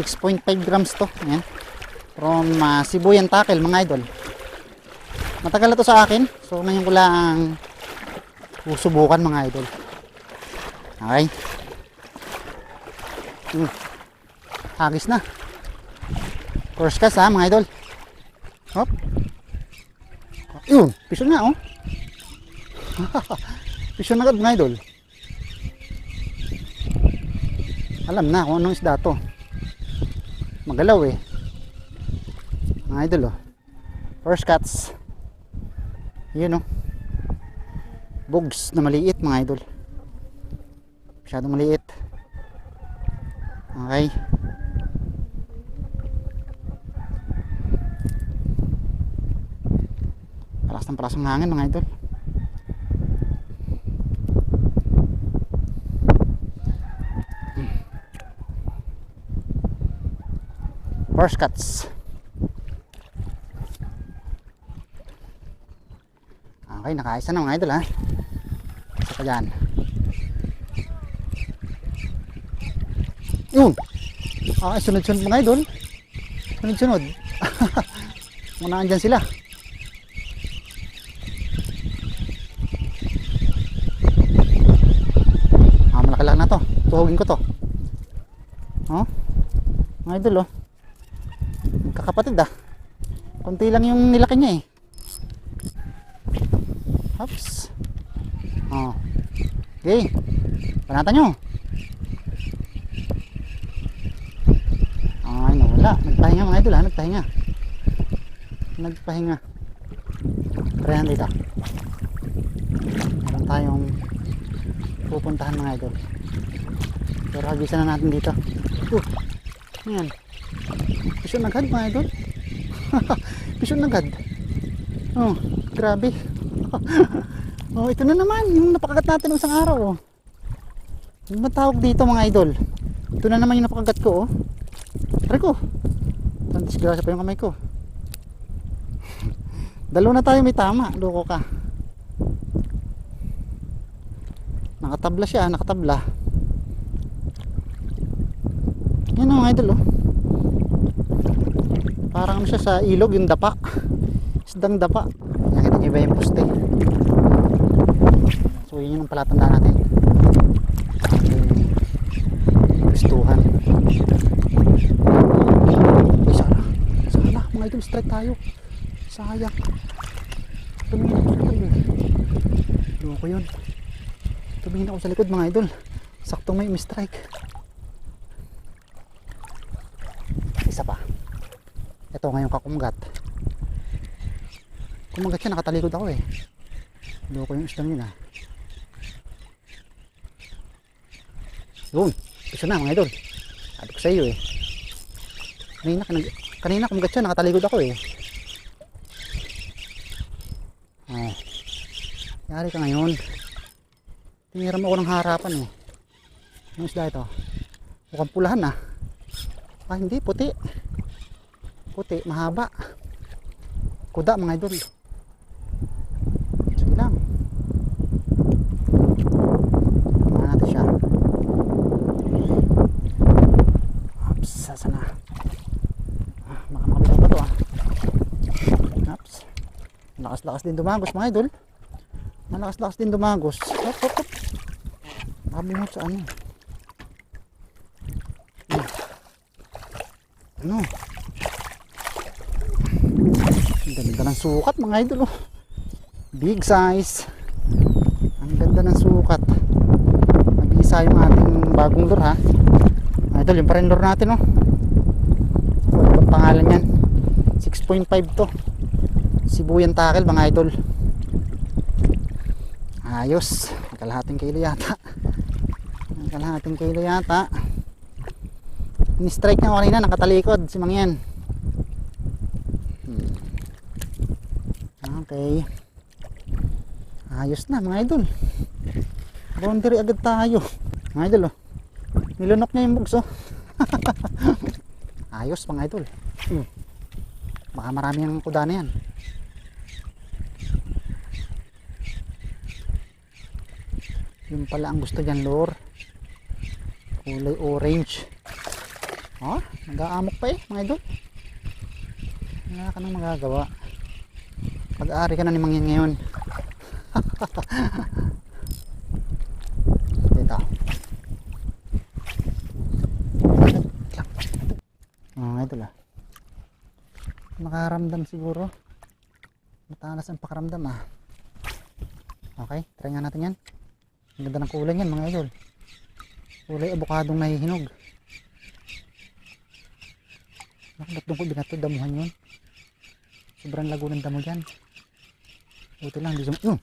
6.5 grams to. Ayan. From uh, Sibuyan Tackle mga idol. Matagal na to sa akin. So ngayon ko lang susubukan mga idol. Okay. Hmm. Hagis na. First cast ha mga idol. Hop. Yun, piso na oh. piso na agad mga idol. Alam na kung anong isda to. Magalaw eh. Mga idol oh. First cuts. Yun oh. Bugs na maliit mga idol. Masyadong maliit. Okay. Palas ng palas ng hangin mga idol. First cuts. Okay, nakaisa na mga idol ha. Isa pa dyan. Yun. Ah, sunod-sunod mga idol. Sunod-sunod. Munaan dyan sila. Ah, malaki na to. Tuhugin ko to. Oh. Mga idol oh. Magkakapatid ah. Kunti lang yung nilaki niya eh. Hops. Oh. Okay. Panatan nyo. Ay, nawala. Nagpahinga mga idol ha. Nagpahinga. Nagpahinga. Try natin dito. Meron tayong pupuntahan mga idol. Pero hagisan na natin dito. Uh, yan. Pisyon agad mga idol. Pisyon agad. Oh, grabe. oh, ito na naman. Yung napakagat natin isang araw. Oh. Yung matawag dito mga idol. Ito na naman yung napakagat ko. Oh. Try ko. Ang disgrasya pa yung kamay ko. Dalawa na tayo may tama. Loko ka. Nakatabla siya. Nakatabla. Yan oh, mga idol. Oh. Parang ano siya sa ilog yung dapa. Isdang dapa. Nakita niyo ba yung poste? So yun yung palatandaan natin. Gustuhan. Ay, sana. Sana, mga idol, strike tayo. Sayang. Tumingin ako sa likod. eh. Loko yun. Tumingin ako sa likod, mga idol. Saktong may strike. Isa pa. Ito ngayon kakumgat. Kumagat siya, nakatalikod ako eh. Loko yung isdang yun ah. Yun. Isa na mga idol. Sabi ko sa iyo eh. Kanina, kanina, kanina kumagat siya, nakatalikod ako eh. Oh. Yari ka ngayon. Tiniram ako ng harapan eh. Yung isda ito. Mukhang pulahan ah. Ah, hindi, puti. Puti, mahaba. Kuda mga idol. Sige lang. Tama natin siya. Ups, sasa na. Ah, baka makabitaw pa to ah. Ups. Lakas-lakas din dumagos mga idol. Malakas-lakas din dumagos. Hop, hop, hop. Sabi mo sa ano. Hmm. Ano? Ang ganda ng sukat mga idol. Oh. Big size. Ang ganda ng sukat. Nag-isa yung ating bagong lure ha. Mga idol, yung pa lure natin oh. Ano bang pangalan yan? 6.5 to. Sibuyan tackle mga idol. Ayos. Kalahating kilo yata. Kalahating kilo yata. Ni-strike niya kanina, nakatalikod si Mangyan. Hmm. Okay. Ayos na mga idol. Boundary agad tayo. Mga idol oh. Nilunok niya yung bugs oh. Ayos mga idol. Hmm. Baka marami ang kuda na yan. Yun pala ang gusto dyan lure. Kulay orange. Oh, nag-aamok pa eh, mga idol. Wala ka nang magagawa. Pag-aari ka na ni Mangyan ngayon. Dito. Oh, mga idol ah. Nakaramdam siguro. Matalas ang pakaramdam ah. Okay, try nga natin yan. Ang ganda ng kulay niyan mga idol. Kulay abukadong nahihinog. Ba't doon ko binato damuhan yun? Sobrang lago ng damo dyan. Buti lang, di sum... Yun!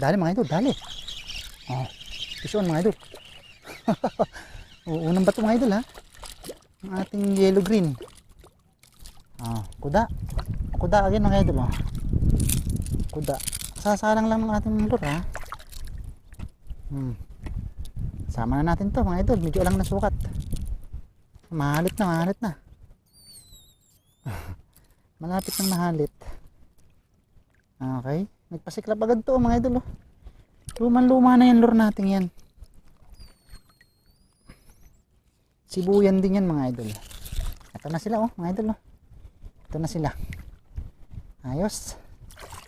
Dali mga idol, dali! Oh, pison mga idol. Oo, unang bato mga idol ha. Ang ating yellow green. Oh, kuda. Kuda again mga idol oh. Kuda. Sasalang lang ng ating lure ha. Hmm. Sama na natin to mga idol. Medyo alang na sukat. Mahalit na, mahalit na. Malapit ng mahalit. Okay. Nagpasiklap agad to mga idol. Oh. Luman luma na yan lure natin yan. Sibuyan din yan mga idol. Ito na sila oh mga idol. Oh. Ito na sila. Ayos.